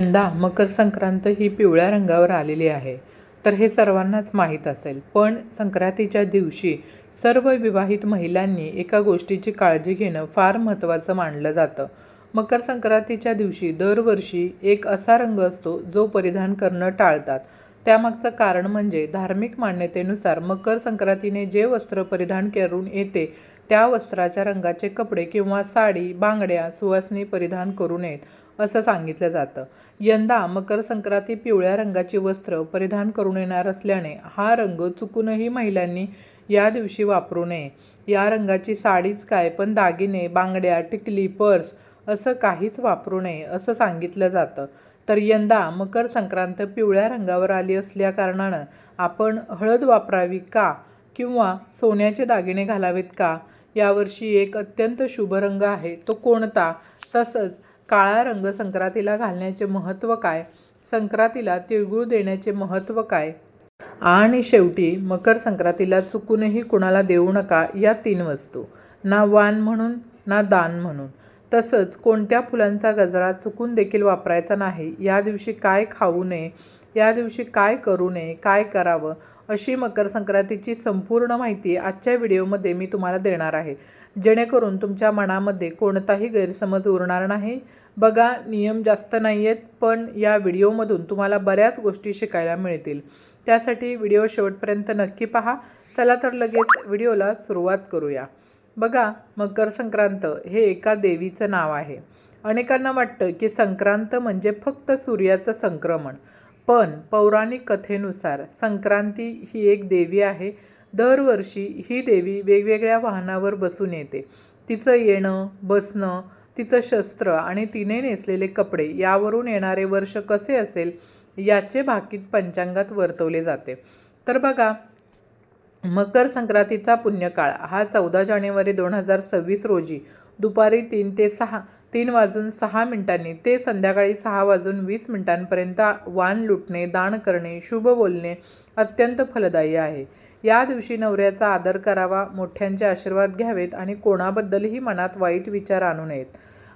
यंदा मकर संक्रांत ही पिवळ्या रंगावर आलेली आहे. तर हे सर्वांनाच माहीत असेल. पण संक्रांतीच्या दिवशी सर्व विवाहित महिलांनी एका गोष्टीची काळजी घेणं फार महत्त्वाचं मानलं जातं. मकर संक्रांतीच्या दिवशी दरवर्षी एक असा रंग असतो जो परिधान करणं टाळतात. त्यामागचं कारण म्हणजे धार्मिक मान्यतेनुसार मकर संक्रांतीने जे वस्त्र परिधान करून येते त्या वस्त्राच्या रंगाचे कपडे किंवा साडी बांगड्या सुवासनी परिधान करू नयेत असं सांगितलं जातं. यंदा मकर संक्रांती पिवळ्या रंगाची वस्त्र परिधान करून येणार असल्याने हा रंग चुकूनही महिलांनी या दिवशी वापरू नये. या रंगाची साडीच काय पण दागिने बांगड्या टिकली पर्स असं काहीच वापरू नये असं सांगितलं जातं. तर यंदा मकर संक्रांत पिवळ्या रंगावर आली असल्या कारणानं आपण हळद वापरावी का किंवा सोन्याचे दागिने घालावेत का? यावर्षी एक अत्यंत शुभ रंग आहे तो कोणता? तसंच काळा रंग संक्रांतीला घालण्याचे महत्त्व काय? संक्रांतीला तिळगुळ देण्याचे महत्त्व काय? आणि शेवटी मकर संक्रांतीला चुकूनही कुणाला देऊ नका या तीन वस्तू. ना वान म्हणून ना दान म्हणून. तसंच कोणत्या फुलांचा गजरा चुकून देखील वापरायचा नाही या दिवशी काय खाऊ नये या दिवशी काय करू नये काय करावं अशी मकर संक्रांतीची संपूर्ण माहिती आजच्या व्हिडिओमध्ये मी तुम्हाला देणार आहे. जेणेकरून तुमच्या मनामध्ये कोणताही गैरसमज उरणार नाही. बघा नियम जास्त नाही आहेत पण या व्हिडिओमधून तुम्हाला बऱ्याच गोष्टी शिकायला मिळतील. त्यासाठी व्हिडिओ शेवटपर्यंत नक्की पहा. चला तर लगेच व्हिडिओला सुरुवात करूया. बघा मकर संक्रांत हे एका देवीचं नाव आहे. अनेकांना वाटतं की संक्रांत म्हणजे फक्त सूर्याचं संक्रमण. पण पौराणिक कथेनुसार संक्रांती ही एक देवी आहे. दरवर्षी ही देवी वेगवेगळ्या वाहनावर बसून येते. तिचं येणं बसणं तिचं शस्त्र आणि तिने नेसलेले कपडे यावरून येणारे वर्ष कसे असेल याचे भाकीत पंचांगात वर्तवले जाते. तर बघा मकर संक्रांतीचा पुण्यकाळ हा चौदा जानेवारी दोन हजार सव्वीस रोजी दुपारी तीन ते सहा तीन वाजून सहा मिनिटांनी ते संध्याकाळी सहा वाजून वीस मिनिटांपर्यंत वाण लुटणे दान करणे शुभ बोलणे अत्यंत फलदायी आहे. या दिवशी नवऱ्याचा आदर करावा मोठ्यांचे आशीर्वाद घ्यावेत आणि कोणाबद्दलही मनात वाईट विचार आणू नयेत.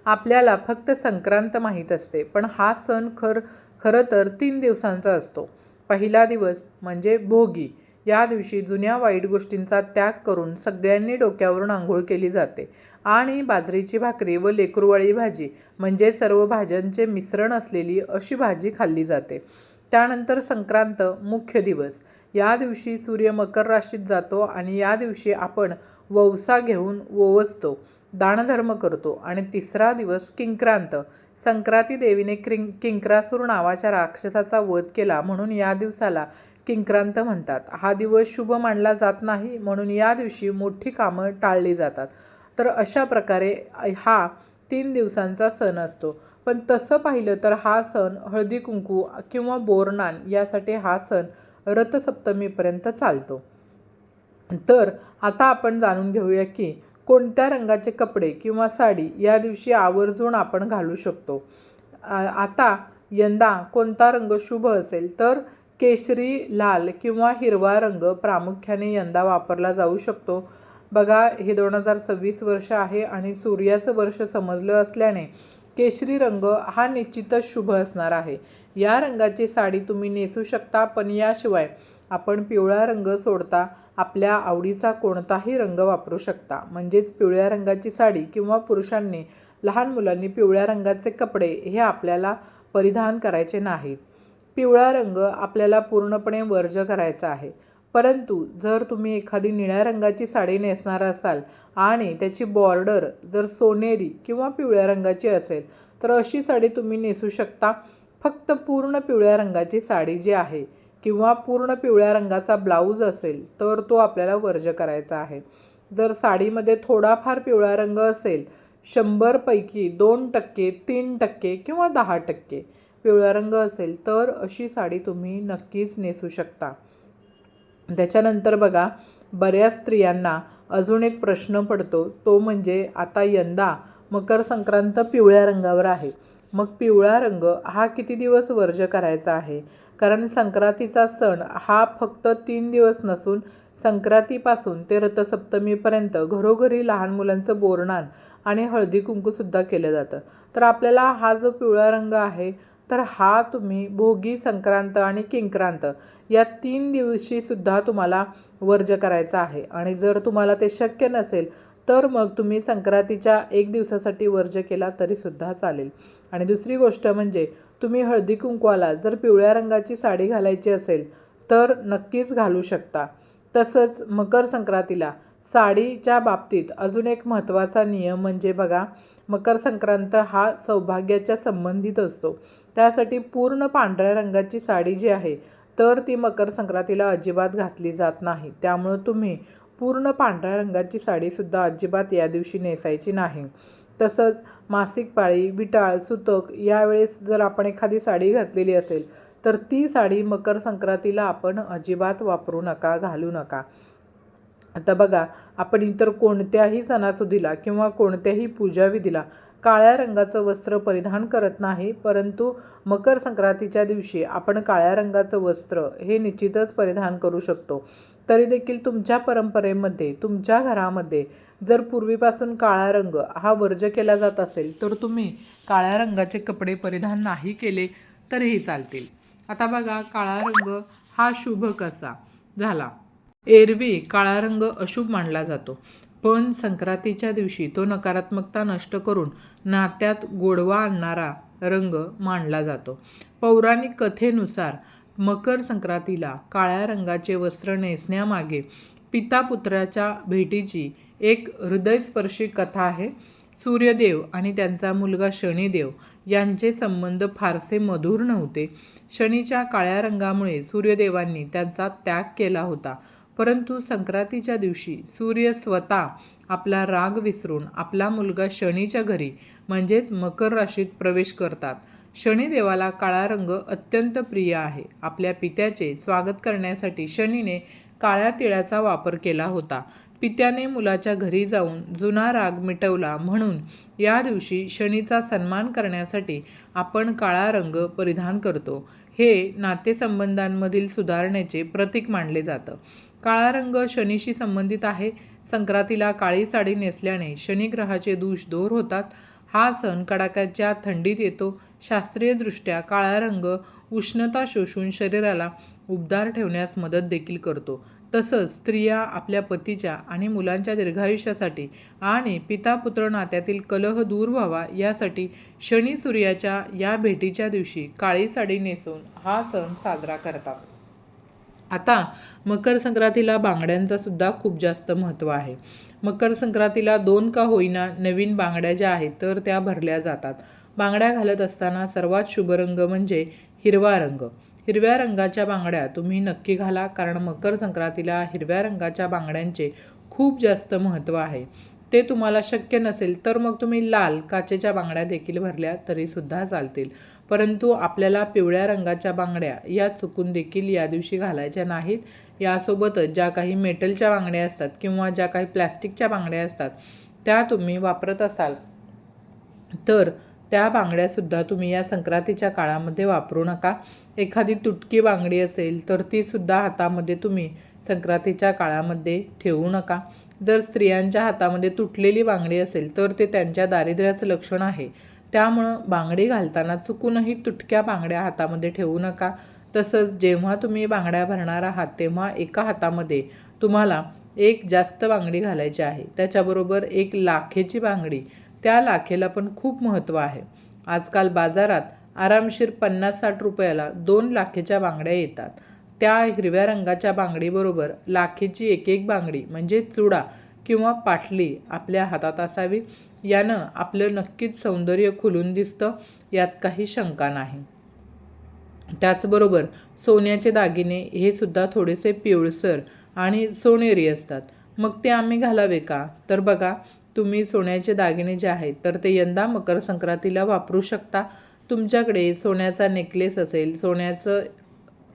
आपल्याला फक्त संक्रांत माहीत असते पण हा सण खर खरं तर तीन दिवसांचा असतो. पहिला दिवस म्हणजे भोगी. या दिवशी जुन्या वाईट गोष्टींचा त्याग करून सगळ्यांनी डोक्यावरून आंघोळ केली जाते. आणि बाजरीची भाकरी व लेकरुवाळी भाजी म्हणजे सर्व भाज्यांचे मिश्रण असलेली अशी भाजी खाल्ली जाते. त्यानंतर संक्रांत मुख्य दिवस. या दिवशी सूर्य मकर राशीत जातो आणि या दिवशी आपण ववसा घेऊन ववसतो दानधर्म करतो आणि तिसरा दिवस किंक्रांत. संक्रांती देवीने क्रिं किंक्रासूर नावाच्या राक्षसाचा वध केला म्हणून या दिवसाला किंक्रांत म्हणतात. हा दिवस शुभ मानला जात नाही म्हणून या दिवशी मोठी कामं टाळली जातात. तर अशा प्रकारे हा तीन दिवसांचा सण असतो. पण तसं पाहिलं तर हा सण हळदी कुंकू किंवा बोरनान यासाठी हा सण रथसप्तमीपर्यंत चालतो. तर आता आपण जाणून घेऊया की कोणत्या रंगाचे कपडे किंवा साडी या दिवशी आवर्जून आपण घालू शकतो. आता यंदा कोणता रंग शुभ असेल तर केशरी लाल किंवा हिरवा रंग प्रामुख्याने यंदा वापरला जाऊ शकतो. बघा हे दोन हजार सव्वीस वर्ष आहे आणि सूर्याचं वर्ष समजलं असल्याने केशरी रंग हा निश्चितच शुभ असणार आहे. या रंगाची साडी तुम्ही नेसू शकता पण याशिवाय आपण पिवळा रंग सोडता आपल्या आवडीचा कोणताही रंग वापरू शकता. म्हणजेच पिवळ्या रंगाची साडी किंवा पुरुषांनी लहान मुलांनी पिवळ्या रंगाचे कपडे हे आपल्याला परिधान करायचे नाहीत. पिवळा रंग आपल्याला पूर्णपणे वर्ज करायचा आहे. परंतु जर तुम्ही एखादी निळ्या रंगाची साडी नेसणार असाल आणि त्याची बॉर्डर जर सोनेरी किंवा पिवळ्या रंगाची असेल तर अशी साडी तुम्ही नेसू शकता. फक्त पूर्ण पिवळ्या रंगाची साडी जी आहे किंवा पूर्ण पिवळ्या रंगाचा ब्लाऊज असेल तर तो आपल्याला वर्ज करायचा आहे. जर साडीमध्ये थोडाफार पिवळा रंग असेल शंभरपैकी दोन टक्के तीन टक्के किंवा दहा टक्के पिवळा रंग असेल तर अशी साडी तुम्ही नक्कीच नेसू शकता. त्याच्यानंतर बघा बऱ्याच स्त्रियांना अजून एक प्रश्न पडतो तो म्हणजे आता यंदा मकर संक्रांत पिवळ्या रंगावर आहे. मग पिवळा रंग हा किती दिवस वर्ज करायचा आहे? कारण संक्रांतीचा सण हा फक्त तीन दिवस नसून संक्रांतीपासून ते रथसप्तमीपर्यंत घरोघरी लहान मुलांचं बोरणान आणि हळदी कुंकूसुद्धा केलं जातं. तर आपल्याला हा जो पिवळा रंग आहे तर हा तुम्ही भोगी संक्रांत आणि किंक्रांत या तीन दिवशीसुद्धा तुम्हाला वर्ज करायचा आहे. आणि जर तुम्हाला ते शक्य नसेल तर मग तुम्ही संक्रांतीच्या एक दिवसासाठी वर्ज केला तरीसुद्धा चालेल. आणि दुसरी गोष्ट म्हणजे तुम्ही हळदी कुंकवाला जर पिवळ्या रंगाची साडी घालायची असेल तर नक्कीच घालू शकता. तसंच मकर संक्रांतीला साडीच्या बाबतीत अजून एक महत्त्वाचा नियम म्हणजे बघा मकर संक्रांत हा सौभाग्याच्या संबंधित असतो. त्यासाठी पूर्ण पांढऱ्या रंगाची साडी जी आहे तर ती मकर संक्रांतीला अजिबात घातली जात नाही. त्यामुळं तुम्ही पूर्ण पांढऱ्या रंगाची साडीसुद्धा अजिबात या दिवशी नेसायची नाही. तसंच मासिक पाळी विटाळ सुतक यावेळेस जर आपण एखादी साडी घातलेली असेल तर ती साडी मकर संक्रांतीला आपण अजिबात वापरू नका घालू नका. आता बघा आपण इतर कोणत्याही सणासुदीला किंवा कोणत्याही पूजाविधीला काळ्या रंगाचं वस्त्र परिधान करत नाही परंतु मकर संक्रांतीच्या दिवशी आपण काळ्या रंगाचं वस्त्र हे निश्चितच परिधान करू शकतो. तरी देखील तुमच्या परंपरेमध्ये तुमच्या घरामध्ये जर पूर्वीपासून काळा रंग हा वर्ज केला जात असेल तर तुम्ही काळ्या रंगाचे कपडे परिधान नाही केले तरीही चालतील. आता बघा काळा रंग हा शुभ कसा झाला? एरवी काळा रंग अशुभ मानला जातो. पण संक्रांतीच्या दिवशी तो नकारात्मकता नष्ट करून नात्यात गोडवा आणणारा रंग मानला जातो. पौराणिक कथेनुसार मकर संक्रांतीला काळ्या रंगाचे वस्त्र नेसण्यामागे पिता पुत्राच्या भेटीची एक हृदयस्पर्शी कथा आहे. सूर्यदेव आणि त्यांचा मुलगा शनिदेव यांचे संबंध फारसे मधुर नव्हते. शनीच्या काळ्या रंगामुळे सूर्यदेवांनी त्यांचा त्याग केला होता. परंतु संक्रांतीच्या दिवशी सूर्य स्वतः आपला राग विसरून आपला मुलगा शनीच्या घरी म्हणजेच मकर राशीत प्रवेश करतात. शनिदेवाला काळा रंग अत्यंत प्रिय आहे. आपल्या पित्याचे स्वागत करण्यासाठी शनीने काळ्या तिळाचा वापर केला होता. पित्याने मुलाच्या घरी जाऊन जुना राग मिटवला म्हणून या दिवशी शनीचा सन्मान करण्यासाठी आपण काळा रंग परिधान करतो. हे नातेसंबंधांमधील सुधारणेचे प्रतीक मानले जातं. काळा रंग शनीशी संबंधित आहे. संक्रांतीला काळी साडी नेसल्याने शनिग्रहाचे दूष दूर होतात. हा सण कडाक्याच्या थंडीत येतो. शास्त्रीयदृष्ट्या काळा रंग उष्णता शोषून शरीराला उबदार ठेवण्यास मदत देखील करतो. तसंच स्त्रिया आपल्या पतीच्या आणि मुलांच्या दीर्घायुष्यासाठी आणि पितापुत्र नात्यातील कलह दूर व्हावा यासाठी शनी सूर्याच्या या भेटीच्या दिवशी काळी साडी नेसून हा सण साजरा करतात. आता मकर संक्रांतीला बांगड्यांचा सुद्धा खूप जास्त महत्त्व आहे. मकर संक्रांतीला दोन का होईना नवीन बांगड्या ज्या आहेत तर त्या भरल्या जातात. बांगड्या घालत असताना सर्वात शुभ रंग म्हणजे हिरवा रंग. हिरव्या रंगाच्या बांगड्या तुम्ही नक्की घाला कारण मकर संक्रांतीला हिरव्या रंगाच्या बांगड्यांचे खूप जास्त महत्त्व आहे. ते तुम्हाला शक्य नसेल तर मग तुम्ही लाल काचेच्या बांगड्या देखील भरल्या तरीसुद्धा चालतील. परंतु आपल्याला पिवळ्या रंगाच्या बांगड्या या चुकून देखील या दिवशी घालायच्या नाहीत. यासोबतच ज्या काही मेटलच्या बांगड्या असतात किंवा ज्या काही प्लॅस्टिकच्या बांगड्या असतात त्या तुम्ही वापरत असाल तर त्या बांगड्यासुद्धा तुम्ही या संक्रांतीच्या काळामध्ये वापरू नका. एखादी तुटकी बांगडी असेल तर तीसुद्धा हातामध्ये तुम्ही संक्रांतीच्या काळामध्ये ठेवू नका. जर स्त्रियांच्या हातामध्ये तुटलेली बांगडी असेल तर ते त्यांच्या दारिद्र्याचं लक्षण आहे. त्यामुळं बांगडी घालताना चुकूनही तुटक्या बांगड्या हातामध्ये ठेवू नका. तसंच जेव्हा तुम्ही बांगड्या भरणार आहात तेव्हा एका हातामध्ये तुम्हाला एक जास्त बांगडी घालायची आहे. त्याच्याबरोबर एक लाखेची बांगडी. त्या लाखेला पण खूप महत्त्व आहे. आजकाल बाजारात आरामशीर पन्नास साठ रुपयाला दोन लाखेच्या बांगड्या येतात. त्या हिरव्या रंगाच्या बांगडीबरोबर लाखेची एक एक बांगडी म्हणजे चुडा किंवा पाटली आपल्या हातात असावी. यानं आपलं नक्कीच सौंदर्य खुलून दिसतं यात काही शंका नाही. त्याचबरोबर सोन्याचे दागिने हे सुद्धा थोडेसे पिवळसर आणि सोनेरी असतात. मग ते आम्ही घालावे का? तर बघा तुम्ही सोन्याचे दागिने जे आहेत तर ते यंदा मकर संक्रांतीला वापरू शकता. तुमच्याकडे सोन्याचा नेकलेस असेल सोन्याचं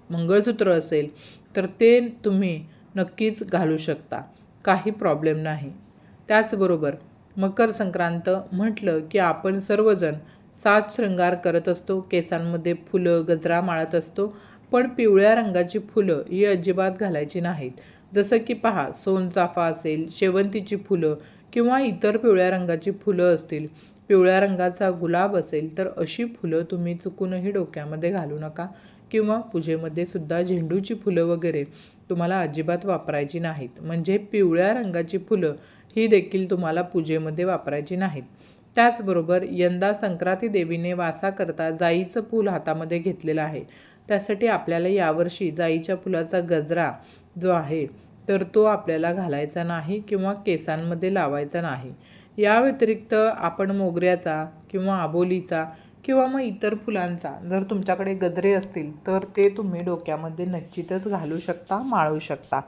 मंगळसूत्र असेल तर ते तुम्ही नक्कीच घालू शकता. काही प्रॉब्लेम नाही. त्याचबरोबर मकर संक्रांत म्हटलं की आपण सर्वजण सात शृंगार करत असतो. केसांमध्ये फुलं गजरा माळत असतो. पण पिवळ्या रंगाची फुलं ही अजिबात घालायची नाहीत. जसं की पहा सोनचाफा असेल शेवंतीची फुलं किंवा इतर पिवळ्या रंगाची फुलं असतील. पिवळ्या रंगाचा गुलाब असेल तर अशी फुलं तुम्ही चुकूनही डोक्यामध्ये घालू नका. किंवा पूजेमध्ये सुद्धा झेंडूची फुलं वगैरे तुम्हाला अजिबात वापरायची नाहीत. म्हणजे पिवळ्या रंगाची फुलं ही देखील तुम्हाला पूजेमध्ये वापरायची नाहीत. त्याचबरोबर यंदा संक्रांती देवीने वासाकरता जाईचं फूल हातामध्ये घेतलेलं आहे. त्यासाठी आपल्याला यावर्षी जाईच्या फुलाचा गजरा जो आहे तर तो आपल्याला घालायचा नाही किंवा केसांमध्ये लावायचा नाही. या व्यतिरिक्त आपण मोगऱ्याचा किंवा आबोलीचा किंवा मग इतर फुलांचा जर तुमच्याकडे गजरे असतील तर ते तुम्ही डोक्यामध्ये निश्चितच घालू शकता माळू शकता.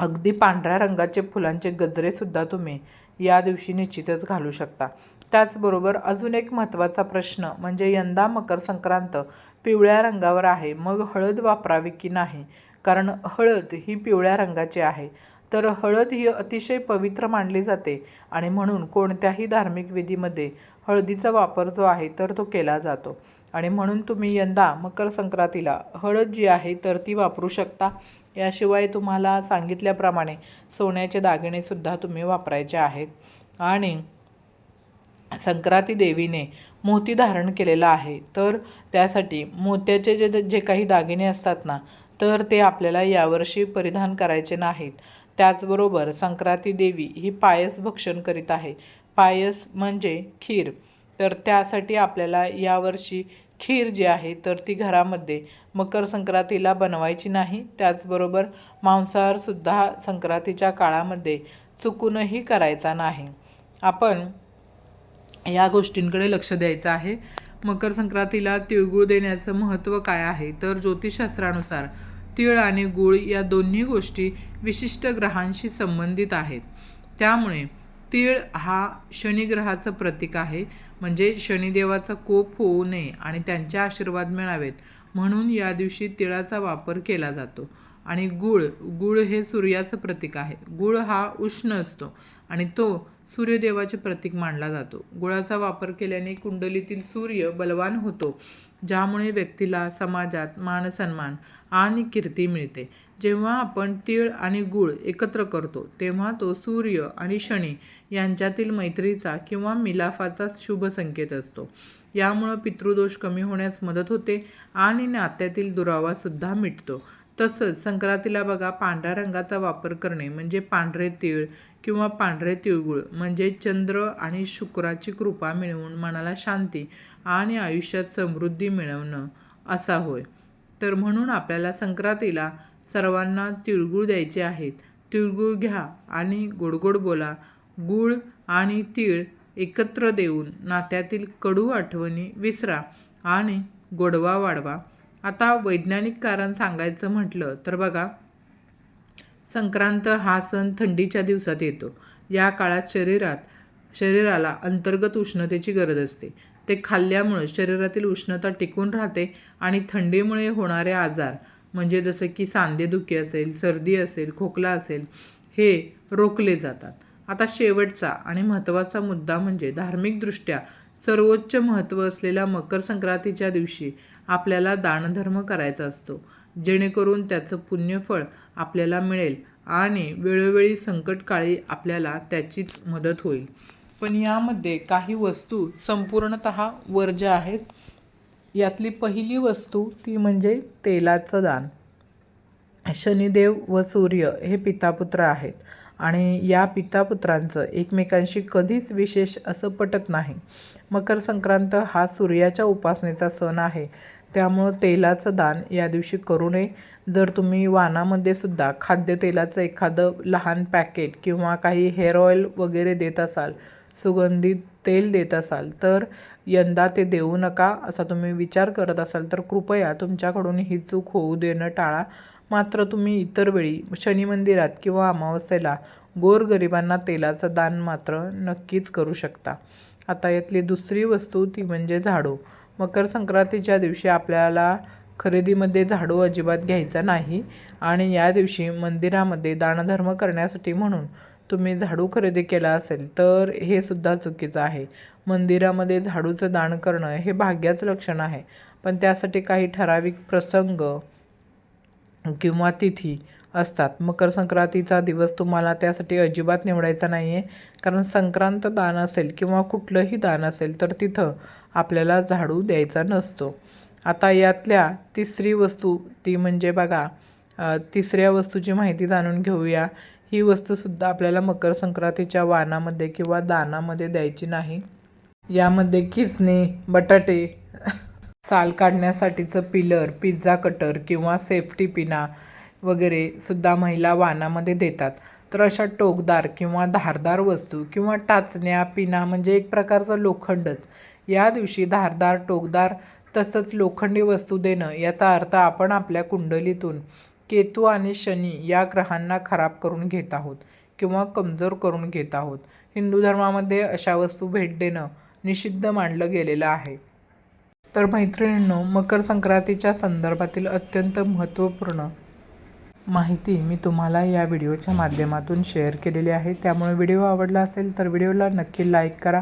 अगदी पांढऱ्या रंगाचे फुलांचे गजरेसुद्धा तुम्ही या दिवशी निश्चितच घालू शकता. त्याचबरोबर अजून एक महत्त्वाचा प्रश्न म्हणजे यंदा मकर संक्रांत पिवळ्या रंगावर आहे मग हळद वापरावी की नाही? कारण हळद ही पिवळ्या रंगाची आहे. तर हळद ही अतिशय पवित्र मानली जाते आणि म्हणून कोणत्याही धार्मिक विधीमध्ये हळदीचा वापर जो आहे तर तो केला जातो. आणि म्हणून तुम्ही यंदा मकर संक्रांतीला हळद जी आहे तर ती वापरू शकता. याशिवाय तुम्हाला सांगितल्याप्रमाणे सोन्याचे दागिनेसुद्धा तुम्ही वापरायचे आहेत. आणि संक्रांती देवीने मोती धारण केलेला आहे तर त्यासाठी मोत्याचे जे जे काही दागिने असतात ना तर ते आपल्याला यावर्षी परिधान करायचे नाहीत. त्याचबरोबर संक्रांती देवी ही पायस भक्षण करीत आहे. पायस म्हणजे खीर. तर त्यासाठी आपल्याला यावर्षी खीर जी आहे तर ती घरामध्ये मकर संक्रांतीला बनवायची नाही. त्याचबरोबर मांसाहारसुद्धा संक्रांतीच्या काळामध्ये चुकूनही करायचा नाही. आपण या गोष्टींकडे लक्ष द्यायचं आहे. मकर संक्रांतीला तिळगुळ देण्याचं महत्त्व काय आहे? तर ज्योतिषशास्त्रानुसार तिळ आणि गुळ या दोन्ही गोष्टी विशिष्ट ग्रहांशी संबंधित आहेत. त्यामुळे तीळ हा शनिग्रहाचं प्रतीक आहे. म्हणजे शनिदेवाचा कोप होऊ नये आणि त्यांचे आशीर्वाद मिळावेत. म्हणून या दिवशी तिळाचा वापर केला जातो. आणि गुळ गुळ हे सूर्याचं प्रतीक आहे. गुळ हा उष्ण असतो आणि तो सूर्यदेवाचे प्रतीक मानला जातो. गुळाचा वापर केल्याने कुंडलीतील सूर्य बलवान होतो ज्यामुळे व्यक्तीला समाजात मानसन्मान आणि कीर्ती मिळते. जेव्हा आपण तीळ आणि गूळ एकत्र करतो तेव्हा तो सूर्य आणि शनी यांच्यातील मैत्रीचा किंवा मिलाफाचा शुभ संकेत असतो. यामुळं पितृदोष कमी होण्यास मदत होते आणि नात्यातील दुरावासुद्धा मिटतो. तसंच संक्रांतीला बघा पांढऱ्या रंगाचा वापर करणे म्हणजे पांढरे तीळ किंवा पांढरे तिळगुळ म्हणजे चंद्र आणि शुक्राची कृपा मिळवून मनाला शांती आणि आयुष्यात समृद्धी मिळवणं असा होय. तर म्हणून आपल्याला संक्रांतीला सर्वांना तिळगुळ द्यायचे आहेत. तिळगुळ घ्या आणि गोडगोड बोला. गूळ आणि तीळ एकत्र देऊन नात्यातील कडू आठवणी विसरा आणि गोडवा वाढवा. आता वैज्ञानिक कारण सांगायचं म्हटलं तर बघा संक्रांत हा सण थंडीच्या दिवसात येतो. या काळात शरीरात शरीराला अंतर्गत उष्णतेची गरज असते. ते खाल्ल्यामुळं शरीरातील उष्णता टिकून राहते आणि थंडीमुळे होणारे आजार म्हणजे जसं की सांधेदुखी असेल सर्दी असेल खोकला असेल हे रोखले जातात. आता शेवटचा आणि महत्त्वाचा मुद्दा म्हणजे धार्मिकदृष्ट्या सर्वोच्च महत्त्व असलेल्या मकर संक्रांतीच्या दिवशी आपल्याला दानधर्म करायचा असतो जेणेकरून त्याचं पुण्यफळ आपल्याला मिळेल आणि वेळोवेळी संकटकाळी आपल्याला त्याचीच मदत होईल. पण यामध्ये काही वस्तू संपूर्णत वर्ज्य आहेत यातली पहिली वस्तू ती म्हणजे तेलाचं दान. शनिदेव व सूर्य हे पितापुत्र आहेत आणि या पितापुत्रांचं एकमेकांशी कधीच विशेष असं पटत नाही. मकर संक्रांत हा सूर्याच्या उपासनेचा सण आहे. त्यामुळं तेलाचं दान या दिवशी करू नये. जर तुम्ही वानामध्ये सुद्धा खाद्यतेलाचं एखादं लहान पॅकेट किंवा काही हेअर ऑइल वगैरे देत असाल सुगंधित तेल देत असाल तर यंदा ते देऊ नका असा तुम्ही विचार करत असाल तर कृपया तुमच्याकडून ही चूक होऊ देणं टाळा. मात्र तुम्ही इतर वेळी शनी मंदिरात किंवा अमावस्येला गोरगरिबांना तेलाचं दान मात्र नक्कीच करू शकता. आता यातली दुसरी वस्तू ती म्हणजे झाडू. मकर संक्रांतीच्या दिवशी आपल्याला खरेदीमध्ये झाडू अजिबात घ्यायचा नाही आणि या दिवशी मंदिरामध्ये दानधर्म करण्यासाठी म्हणून तुम्ही झाडू खरेदी केला असेल तर हे सुद्धा चुकीचं आहे. मंदिरामध्ये झाडूचं दान करणं हे भाग्याचं लक्षण आहे. पण त्यासाठी काही ठराविक प्रसंग किंवा तिथी असतात. मकर संक्रांतीचा दिवस तुम्हाला त्यासाठी अजिबात निवडायचा नाही आहे कारण संक्रांत दान असेल किंवा कुठलंही दान असेल तर तिथं आपल्याला झाडू द्यायचा नसतो. आता यातल्या तिसरी वस्तू ती म्हणजे बघा तिसऱ्या वस्तूची माहिती जाणून घेऊया. ही वस्तूसुद्धा आपल्याला मकर संक्रांतीच्या वाणामध्ये किंवा दानामध्ये द्यायची नाही. यामध्ये खिसणे बटाटे साल काढण्यासाठीचं पिलर पिझ्झा कटर किंवा सेफ्टी पिना वगैरे सुद्धा महिला वाणामध्ये देतात. तर अशा टोकदार किंवा धारदार वस्तू किंवा टाचण्या पिना म्हणजे एक प्रकारचं लोखंडच. या दिवशी धारदार टोकदार तसंच लोखंडी वस्तू देणं याचा अर्थ आपण आपल्या कुंडलीतून केतू आणि शनी या ग्रहांना खराब करून घेत आहोत किंवा कमजोर करून घेत आहोत. हिंदू धर्मामध्ये अशा वस्तू भेट देणं निषिद्ध मानलं गेलेलं आहे. तर मैत्रिणींनो मकर संक्रांतीच्या संदर्भातील अत्यंत महत्त्वपूर्ण माहिती मी तुम्हाला या व्हिडिओच्या माध्यमातून शेअर केलेली आहे. त्यामुळे व्हिडिओ आवडला असेल तर व्हिडिओला नक्की लाईक करा.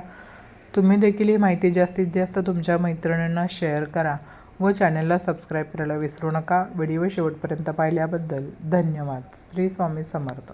तुम्ही देखील ही माहिती जास्तीत जास्त तुमच्या मैत्रिणींना शेअर करा. व चॅनलला सबस्क्राईब करायला विसरू नका. व्हिडिओ शेवटपर्यंत पाहिल्याबद्दल धन्यवाद. श्री स्वामी समर्थ.